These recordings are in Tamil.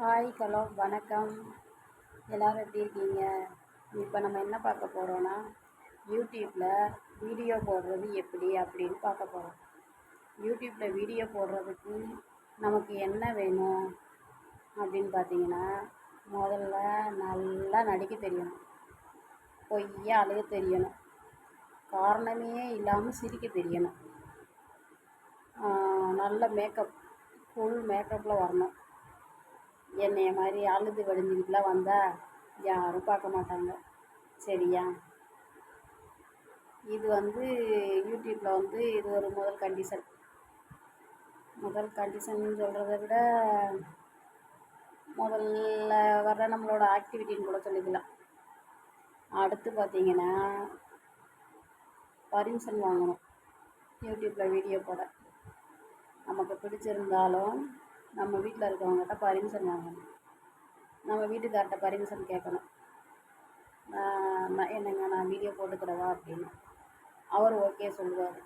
ஹாய் ஹலோ வணக்கம். எல்லோரும் எப்படி இருக்கீங்க? இப்போ நம்ம என்ன பார்க்க போகிறோன்னா யூடியூப்பில் வீடியோ போடுறது எப்படி அப்படின்னு பார்க்க போகிறோம் யூடியூப்பில் வீடியோ போடுறதுக்கு நமக்கு என்ன வேணும் அப்படின்னு பார்த்தீங்கன்னா முதல்ல நல்லா நடிக்க தெரியணும். பொய்யா அழுக தெரியணும். காரணமே இல்லாமல் சிரிக்க தெரியணும். நல்ல மேக்கப் ஃபுல் மேக்கப்பில் வரணும். என்னைய மாதிரி அழுது வடிஞ்சுக்கிட்டுலாம் வந்தால் யாரும் பார்க்க மாட்டாங்க. சரியா? இது வந்து யூடியூப்பில் வந்து இது ஒரு முதல் கண்டிஷன் முதல் கண்டிஷன் சொல்கிறத விட முதல்ல வர்ற நம்மளோட ஆக்டிவிட்டின்னு கூட சொல்லிக்கலாம். அடுத்து பார்த்தீங்கன்னா பர்மிஷன் வாங்கணும். யூடியூப்பில் வீடியோ போட. நமக்கு பிடிச்சிருந்தாலும் நம்ம வீட்டில் இருக்கவங்ககிட்ட பர்மிஷன் வாங்கணும் நம்ம வீட்டுக்கார்ட்ட பர்மிஷன் கேட்கணும் நான் என்னங்க நான் வீடியோ போட்டுக்கிறவா? அப்படின்னு. அவர் ஓகே சொல்லுவார்.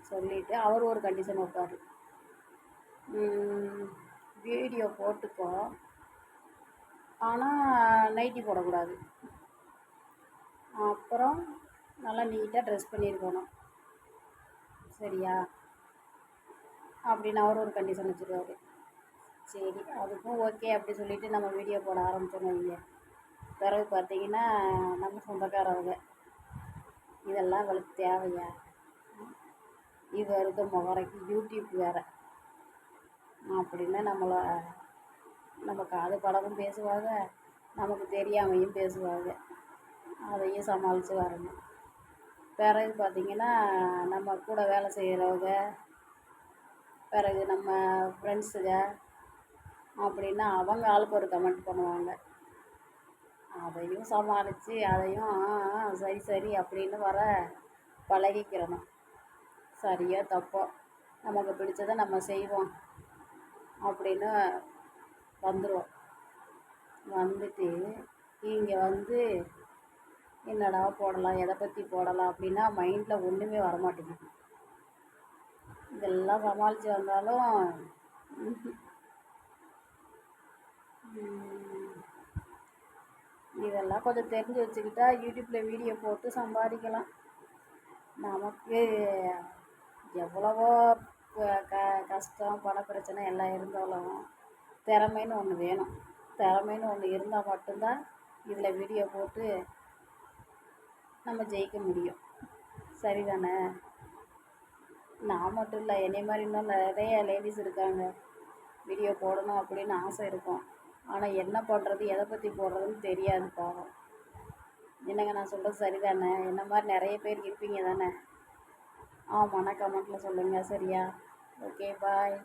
சொல்லிவிட்டு அவர் ஒரு கண்டிஷன் வைப்பார். வீடியோ போட்டுக்கோ. ஆனால் நைட்டி போடக்கூடாது. அப்புறம் நல்லா நீட்டாக ட்ரெஸ் பண்ணியிருக்கணும் சரியா? அப்படின்னு அவர் ஒரு கண்டிஷன் வச்சுருவாரு. சரி அதுக்கும் ஓகே அப்படி சொல்லிவிட்டு நம்ம வீடியோ போட ஆரம்பித்தோன்னு வைங்க. பிறகு பார்த்தீங்கன்னா நம்ம சொந்தக்காரவங்க. இதெல்லாம் அவளுக்கு தேவையா? இது இருக்க முகரைக்கு யூடியூப் வேறு. அப்படின்னு நம்மளை நம்ம காது படமும் பேசுவாங்க நமக்கு தெரியாமையும் பேசுவாங்க. அதையும் சமாளித்து வரணும். பிறகு பார்த்திங்கன்னா நம்ம கூட வேலை செய்கிறவங்க பிறகு நம்ம ஃப்ரெண்ட்ஸுங்க அப்படின்னா அவங்க ஆளுக்கு ஒரு கமெண்ட் பண்ணுவாங்க. அதையும் சமாளித்து அதையும் சரி சரி அப்படின்னு வர பழகிக்கிறணும் சரியோ தப்போ நமக்கு பிடிச்சதை நம்ம செய்வோம் அப்படின்னு வந்துடுவோம் வந்துட்டு இங்கே வந்து என்னடா போடலாம் எதை பற்றி போடலாம் அப்படின்னா மைண்டில் ஒன்றுமே வரமாட்டேங்குது. இதெல்லாம் சமாளித்து வந்தாலும் இதெல்லாம் கொஞ்சம் தெரிஞ்சு வச்சுக்கிட்டா யூடியூப்பில் வீடியோ போட்டு சம்பாதிக்கலாம். நமக்கு எவ்வளவோ க கஷ்டம் பண பிரச்சனை எல்லாம் இருந்தாலும் திறமைன்னு ஒன்று வேணும். திறமைன்னு ஒன்று இருந்தால் மட்டும்தான் இதில் வீடியோ போட்டு நம்ம ஜெயிக்க முடியும். சரிதானே? நான் மட்டும் இல்லை என்னை மாதிரி இன்னும் நிறைய லேடிஸ் இருக்காங்க. வீடியோ போடணும் அப்படின்னு ஆசை இருக்கும். ஆனால் என்ன பண்ணுறது எதை பற்றி போடுறதுன்னு தெரியாது பாவம். என்னங்க நான் சொல்கிறது சரிதானே? என்ன மாதிரி நிறைய பேர் இருப்பீங்க தானே? ஆமாண்ணா கமெண்ட்டில் சொல்லுங்கள் சரியா? Okay bye